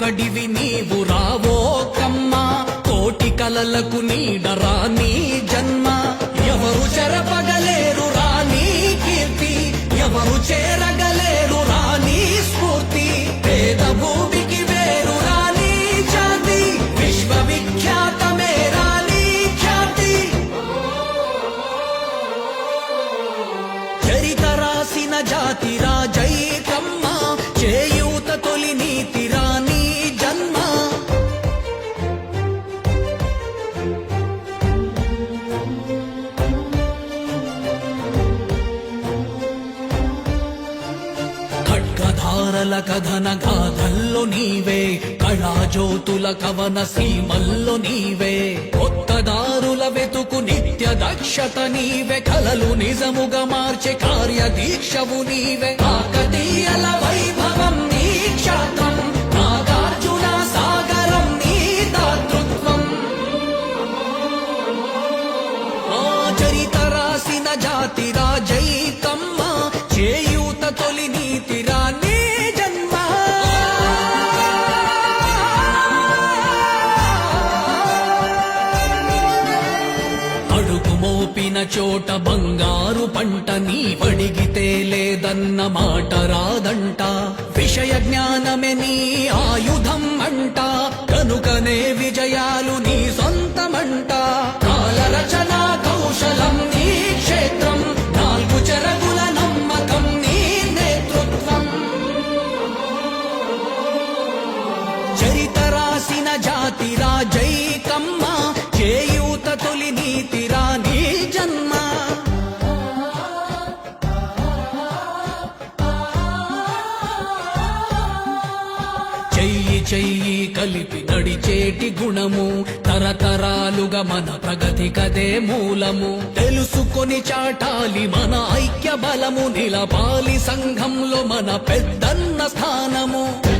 ఒక్కడివి నీవు రావో కమ్మ. కోటి కలలకు నీడరా నీ జన్మ. ఎవరు చెరపగలేరు ఖడ్గధారల కథన గాథల్లో నీవే కళాజ్యోతుల కవన సీమల్లో నీవే. కొత్తదారుల వెతుకు నిత్య దక్షత నీవే కలలు నిజముగా మార్చే కార్య దీక్షవు నీవే. కాకతీయల వైభవం నీ క్షాత్రం నాగార్జున సాగరం నీ దాతృత్వం. ఆచరిత రాసిన జాతి రాజైకమ్మ చేయూత తొలి నీ మోపిన చోట బంగారు పంట నీ పడిగితే లేదన్న మాట రాదంట. విషయ జ్ఞానమే నీ ఆయుధం అంట. కనుకనే విజయాలు నీ సొంతమంట. చెయ్యి చెయ్యి కలిపి నడిచేటి గుణము తరతరాలుగా మన ప్రగతి కదే మూలము. తెలుసుకొని చాటాలి మన ఐక్య బలము నిలపాలి సంఘంలో మన పెద్దన్న స్థానము.